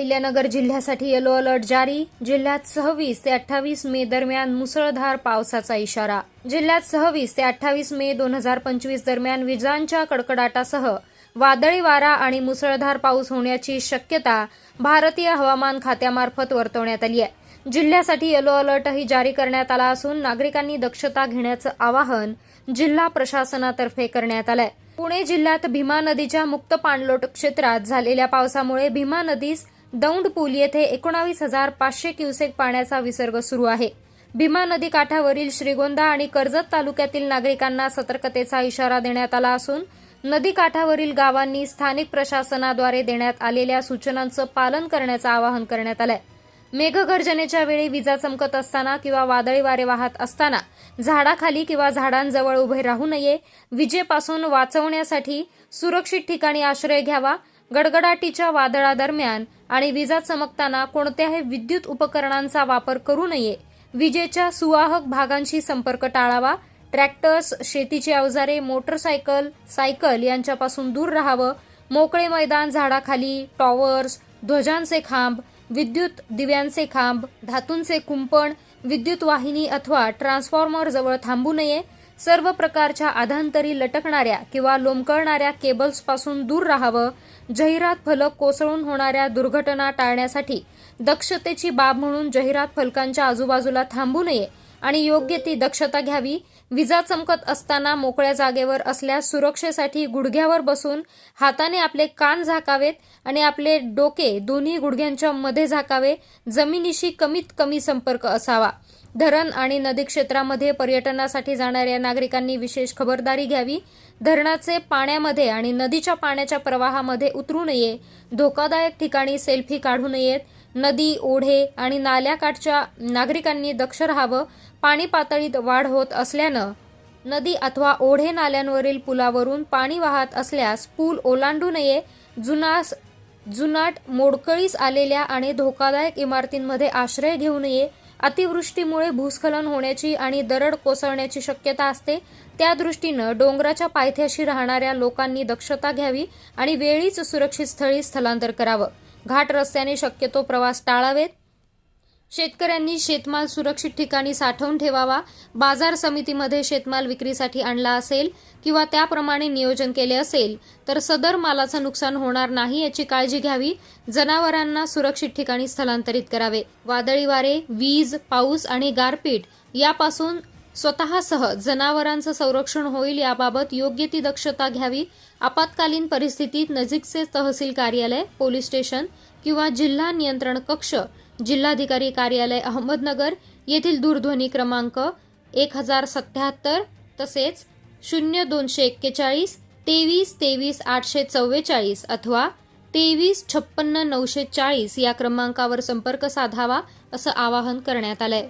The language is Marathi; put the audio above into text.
अहिल्यानगर जिल्ह्यासाठी येलो अलर्ट जारी. जिल्ह्यात सव्वीस ते अठ्ठावीस मे दरम्यान मुसळधार पावसाचा इशारा. जिल्ह्यात सव्वीस ते अठ्ठावीस मे दोन हजार पंचवीस दरम्यान विजांच्या कडकडाटासह वादळी वारा आणि मुसळधार पाऊस होण्याची शक्यता भारतीय हवामान खात्यामार्फत वर्तवण्यात आली आहे. जिल्ह्यासाठी येलो अलर्टही जारी करण्यात आला असून नागरिकांनी दक्षता घेण्याचं आवाहन जिल्हा प्रशासनातर्फे करण्यात आलंय. पुणे जिल्ह्यात भीमा नदीच्या मुक्त पाणलोट क्षेत्रात झालेल्या पावसामुळे भीमा नदीस दौंड पूल येथे एकोणावीस हजार पाचशे क्युसेक पाण्याचा विसर्ग सुरू आहे. भीमा नदी काठावरील श्रीगोंदा आणि कर्जत तालुक्यातील नागरिकांना सतर्कतेचा इशारा देण्यात आला असून नदी काठावरील गावांनी स्थानिक प्रशासनाद्वारे देण्यात आलेल्या सूचनांचं पालन करण्याचं आवाहन करण्यात आलंय. मेघगर्जनेच्या वेळी विजा चमकत असताना किंवा वादळी वारे वाहत असताना झाडाखाली किंवा झाडांजवळ उभे राहू नये विजेपासून वाचवण्यासाठी सुरक्षित ठिकाणी आश्रय घ्यावा गडगडाटीच्या वादळादरम्यान आणि विजा चमकताना कोणत्याही विद्युत उपकरणांचा वापर करू नये. विजेच्या सुवाहक भागांशी संपर्क टाळावा. ट्रॅक्टर्स शेतीची अवजारे मोटरसायकल सायकल यांच्यापासून दूर राहावं. मोकळे मैदान झाडाखाली टॉवर्स ध्वजांचे खांब विद्युत दिव्यांचे खांब धातूंचे कुंपण विद्युत वाहिनी अथवा ट्रान्सफॉर्मर जवळ थांबू नये. सर्व प्रकारच्या आधांतरी लटकणाऱ्या किंवा लोंबकळणाऱ्या केबल्सपासून दूर राहावं जाहिरात फलक कोसळून होणाऱ्या दुर्घटना टाळण्यासाठी दक्षतेची बाब म्हणून जाहिरात फलकांच्या आजूबाजूला थांबू नये आणि योग्य ती दक्षता घ्यावी विजा चमकत असताना मोकळ्या जागेवर असल्यास सुरक्षेसाठी गुडघ्यावर बसून हाताने आपले कान झाकावेत आणि आपले डोके दोन्ही गुडघ्यांच्या मध्ये झाकावे जमिनीशी कमीत कमी संपर्क असावा. धरण आणि नदी क्षेत्रामध्ये पर्यटनासाठी जाणाऱ्या नागरिकांनी विशेष खबरदारी घ्यावी. धरणाचे पाण्यामध्ये आणि नदीच्या पाण्याच्या प्रवाहामध्ये उतरू नये. धोकादायक ठिकाणी सेल्फी काढू नयेत. नदी ओढे आणि नाल्याकाठच्या नागरिकांनी दक्ष राहावं. पाणी पातळीत वाढ होत असल्यानं नदी अथवा ओढे नाल्यांवरील पुलावरून पाणी वाहत असल्यास पूल ओलांडू नये. जुनास जुनाट मोडकळीस आलेल्या आणि धोकादायक इमारतींमध्ये आश्रय घेऊ नये. अतिवृष्टीमुळे भूस्खलन होण्याची आणि दरड कोसळण्याची शक्यता असते. त्या दृष्टीनं डोंगराच्या पायथ्याशी राहणाऱ्या लोकांनी दक्षता घ्यावी आणि वेळीच सुरक्षित स्थळी स्थलांतर करावं. घाट रस्त्याने शक्यतो प्रवास टाळावेत. शेतकऱ्यांनी शेतमाल सुरक्षित ठिकाणी साठवून ठेवावा. बाजार समितीमध्ये शेतमाल विक्रीसाठी आणला असेल किंवा त्याप्रमाणे नियोजन केले असेल तर सदर मालाचं नुकसान होणार नाही याची काळजी घ्यावी. जनावरांना सुरक्षित ठिकाणी स्थलांतरित करावे. वादळी वारे वीज पाऊस आणि गारपीट यापासून स्वतःसह जनावरांचं संरक्षण होईल याबाबत योग्य ती दक्षता घ्यावी. आपत्कालीन परिस्थितीत नजीकचे तहसील कार्यालय पोलीस स्टेशन किंवा जिल्हा नियंत्रण कक्ष जिल्हाधिकारी कार्यालय अहमदनगर येथील दूरध्वनी क्रमांक एक हजार सत्याहत्तर तसेच शून्य दोनशे एक्केचाळीस तेवीस तेवीस आठशे चव्वेचाळीस अथवा तेवीस छप्पन्न नऊशे चाळीस या क्रमांकावर संपर्क साधावा असं आवाहन करण्यात आलंय.